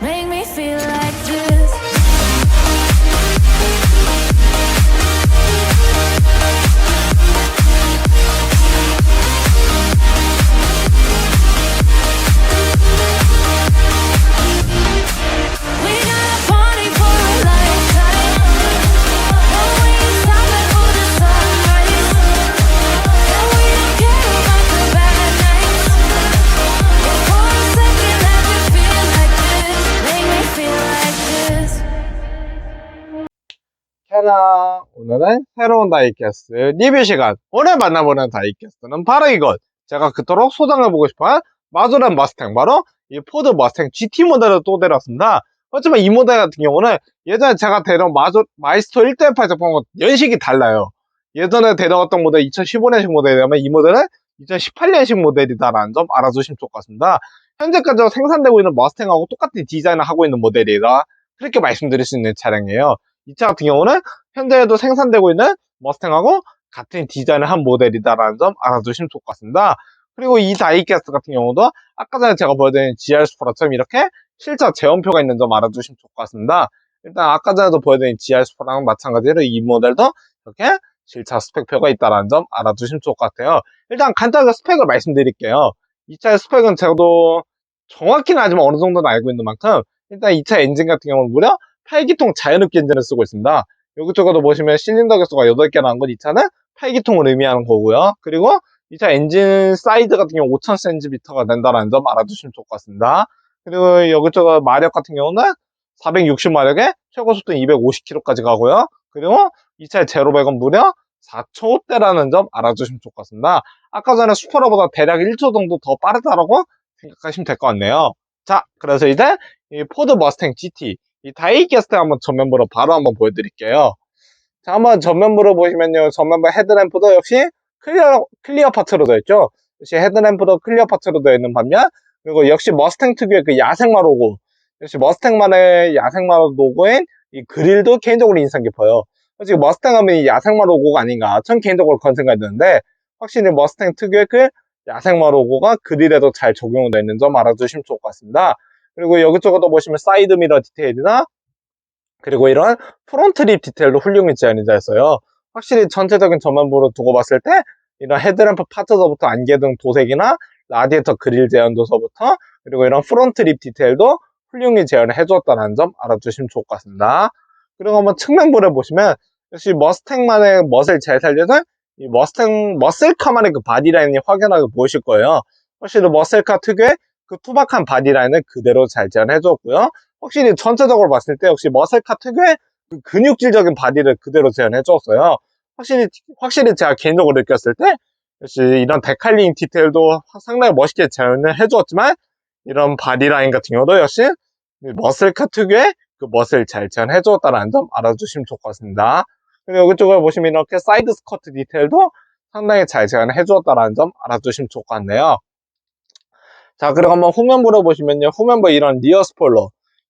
make me feel like 캐나 오늘은 새로운 다이캐스트 리뷰 시간. 오늘 만나보는 다이캐스트는 바로 이것 제가 그토록 소장해보고 싶어한 마조란 머스탱 바로 이 포드 머스탱 GT 모델을 또 데려왔습니다. 하지만 이 모델 같은 경우는 예전에 제가 데려온 마조, 마이스터 1.8 제품과 연식이 달라요. 예전에 데려왔던 모델 2015년식 모델이라면 이 모델은 2018년식 모델이다라는 점 알아두시면 좋을 것 같습니다. 현재까지 생산되고 있는 머스탱하고 똑같은 디자인을 하고 있는 모델이라 그렇게 말씀드릴 수 있는 차량이에요 이 차 같은 경우는 현재에도 생산되고 있는 머스탱하고 같은 디자인을 한 모델이다라는 점 알아두시면 좋을 것 같습니다. 그리고 이 다이캐스트 같은 경우도 아까 전에 제가 보여드린 GR 스포라처럼 이렇게 실차 제원표가 있는 점 알아두시면 좋을 것 같습니다. 일단 아까 전에도 보여드린 GR 스포랑 마찬가지로 이 모델도 이렇게 실차 스펙표가 있다는 점 알아두시면 좋을 것 같아요. 일단 간단하게 스펙을 말씀드릴게요. 이 차의 스펙은 제가도 정확히는 하지만 어느 정도는 알고 있는 만큼 일단 이 차 엔진 같은 경우는 무려 8기통 자연흡기 엔진을 쓰고 있습니다. 여기저기도 보시면 실린더 개수가 8개라는 건이 차는 8기통을 의미하는 거고요. 그리고 이 차 엔진 사이즈 같은 경우 5000cm가 된다는 점 알아두시면 좋을 것 같습니다. 그리고 여기저기 마력 같은 경우는 460마력에 최고 속도는 250km까지 가고요. 그리고 이 차의 제로백은 무려 4초대라는 점 알아두시면 좋을 것 같습니다. 아까 전에 슈퍼러보다 대략 1초 정도 더 빠르다라고 생각하시면 될 것 같네요. 자, 그래서 이제 이 포드 머스탱 GT 이 다이캐스트 한번 전면부로 바로 한번 보여드릴게요. 자, 한번 전면부로 보시면요. 전면부 헤드램프도 역시 클리어, 클리어 파츠로 되어 있죠. 역시 헤드램프도 클리어 파츠로 되어 있는 반면, 그리고 역시 머스탱 특유의 그 야생마 로고, 역시 머스탱만의 야생마 로고인 이 그릴도 개인적으로 인상 깊어요. 솔직히 머스탱 하면 이 야생마 로고가 아닌가, 전 개인적으로 그런 생각이 드는데, 확실히 머스탱 특유의 그 야생마 로고가 그릴에도 잘 적용되어 있는 점 알아두시면 좋을 것 같습니다. 그리고 여기저기도 보시면 사이드 미러 디테일이나 그리고 이런 프론트 립 디테일도 훌륭히 제안이 되어 있어요. 확실히 전체적인 전면부로 두고 봤을 때 이런 헤드램프 파트서부터 안개 등 도색이나 라디에이터 그릴 제한도서부터 그리고 이런 프론트 립 디테일도 훌륭히 제안을 해주었다는 점 알아두시면 좋을 것 같습니다. 그리고 한번 측면부를 보시면 역시 머스탱만의 멋을 잘 살려서 이 머스탱 머슬카만의 그 바디라인이 확연하게 보이실 거예요. 확실히 머슬카 특유의 그 투박한 바디라인을 그대로 잘 재현해줬고요. 확실히 전체적으로 봤을 때 역시 머슬카 특유의 그 근육질적인 바디를 그대로 재현해줬어요. 확실히 확실히 제가 개인적으로 느꼈을 때 역시 이런 데칼링 디테일도 상당히 멋있게 재현을 해주었지만 이런 바디라인 같은 경우도 역시 머슬카 특유의 그 멋을 잘 재현해주었다는 점 알아주시면 좋을 것 같습니다. 그리고 여기쪽을 보시면 이렇게 사이드 스커트 디테일도 상당히 잘 재현해주었다는 점 알아두시면 좋을 것 같네요. 자, 그리고 한번 후면부를 보시면요. 후면부 이런 리어 스포일러.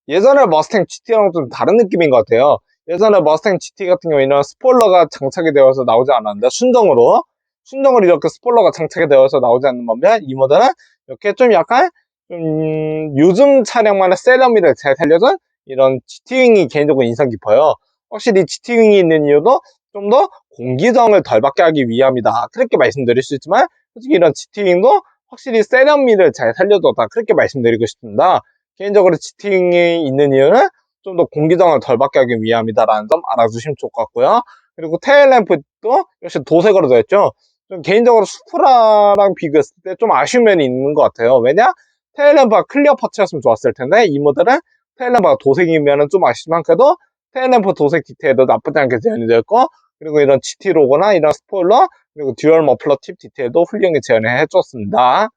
예전에 머스탱 GT랑 좀 다른 느낌인 것 같아요. 예전에 머스탱 GT 같은 경우 이런 스포일러가 장착이 되어서 나오지 않았는데, 순정으로. 순정으로 이렇게 스포일러가 장착이 되어서 나오지 않는 반면, 이 모델은 이렇게 좀 약간, 좀, 요즘 차량만의 세련미를 잘 살려준 이런 GT윙이 개인적으로 인상 깊어요. 확실히 GT윙이 있는 이유도 좀 더 공기정을 덜 받게 하기 위함이다. 그렇게 말씀드릴 수 있지만, 솔직히 이런 GT윙도 확실히 세련미를 잘 살려줬다 그렇게 말씀드리고 싶습니다. 개인적으로 지팅이 있는 이유는 좀 더 공기정을 덜 받게 하기 위함이다라는 점 알아주시면 좋을 것 같고요. 그리고 테일 램프도 역시 도색으로 되어 있죠. 좀 개인적으로 수프라랑 비교했을 때 좀 아쉬운 면이 있는 것 같아요. 왜냐? 테일 램프가 클리어 파츠였으면 좋았을 텐데 이 모델은 테일 램프가 도색이면 좀 아쉽지만 그래도 테일 램프 도색 디테일도 나쁘지 않게 재현이 되어 있고 그리고 이런 GT 로고나 이런 스포일러 그리고 듀얼 머플러 팁 디테일도 훌륭히 재현을 해줬습니다.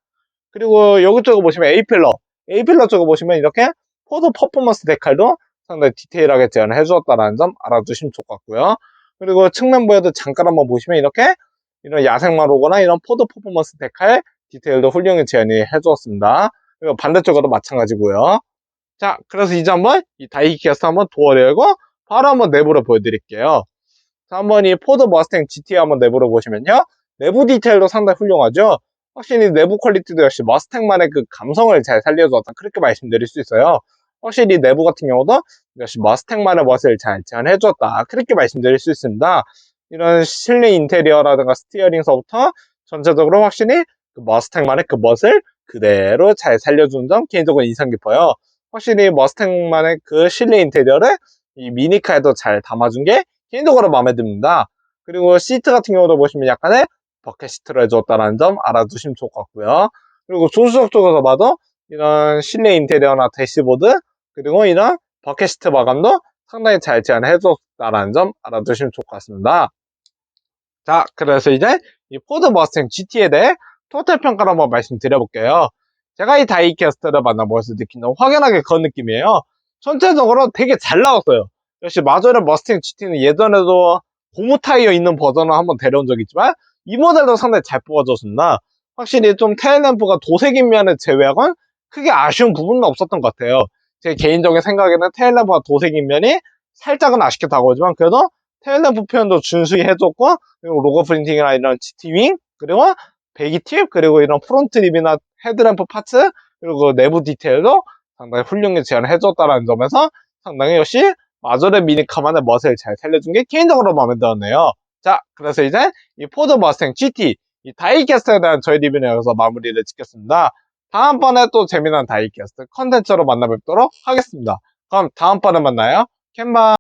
그리고 여기쪽에 보시면 A필러, A필러 쪽에 보시면 이렇게 포드 퍼포먼스 데칼도 상당히 디테일하게 재현을 해주었다는 점 알아두시면 좋을 것 같고요. 그리고 측면부에도 잠깐 한번 보시면 이렇게 이런 야생마 로고나 이런 포드 퍼포먼스 데칼 디테일도 훌륭히 재현이 해주었습니다. 그리고 반대쪽에도 마찬가지고요. 자, 그래서 이제 한번 이 다이캐스트 한번 도어 열고 바로 한번 내부를 보여드릴게요. 자, 한번 이 포드 머스탱 GT 한번 내부를 보시면요. 내부 디테일도 상당히 훌륭하죠. 확실히 내부 퀄리티도 역시 머스탱만의 그 감성을 잘 살려줬다. 그렇게 말씀드릴 수 있어요. 확실히 내부 같은 경우도 역시 머스탱만의 멋을 잘 제안해줬다. 그렇게 말씀드릴 수 있습니다. 이런 실내 인테리어라든가 스티어링서부터 전체적으로 확실히 그 머스탱만의 그 멋을 그대로 잘 살려주는 점 개인적으로 인상 깊어요. 확실히 머스탱만의 그 실내 인테리어를 이 미니카에도 잘 담아준 게 개인적으로 마음에 듭니다. 그리고 시트 같은 경우도 보시면 약간의 버켓 시트를 해줬다는 점 알아두시면 좋을 것 같고요. 그리고 조수석 쪽에서 봐도 이런 실내 인테리어나 대시보드 그리고 이런 버켓 시트 마감도 상당히 잘 제안해줬다는 점 알아두시면 좋을 것 같습니다. 자, 그래서 이제 이 포드 머스탱 GT에 대해 토탈 평가를 한번 말씀드려볼게요. 제가 이 다이캐스트를 만나보면서 느끼는 확연하게 그런 느낌이에요. 전체적으로 되게 잘 나왔어요. 역시 마저의 머스탱 GT는 예전에도 고무 타이어 있는 버전을 한번 데려온 적이 있지만 이 모델도 상당히 잘 뽑아줬습니다. 확실히 좀 테일램프가 도색인 면을 제외하곤 크게 아쉬운 부분은 없었던 것 같아요. 제 개인적인 생각에는 테일램프가 도색인 면이 살짝은 아쉽게 다가오지만 그래도 테일램프 표현도 준수히 해줬고 그리고 로고 프린팅이나 이런 GT윙 그리고 배기 팁 그리고 이런 프론트 립이나 헤드램프 파츠 그리고 내부 디테일도 상당히 훌륭히 제안해줬다는 점에서 상당히 역시 마저의 미니카만의 멋을 잘 살려준 게 개인적으로 마음에 들었네요. 자, 그래서 이제 이 포드 머스탱 GT 이 다이캐스트에 대한 저희 리뷰는 여기서 마무리를 짓겠습니다. 다음번에 또 재미난 다이캐스트 컨텐츠로 만나 뵙도록 하겠습니다. 그럼 다음번에 만나요. 캔바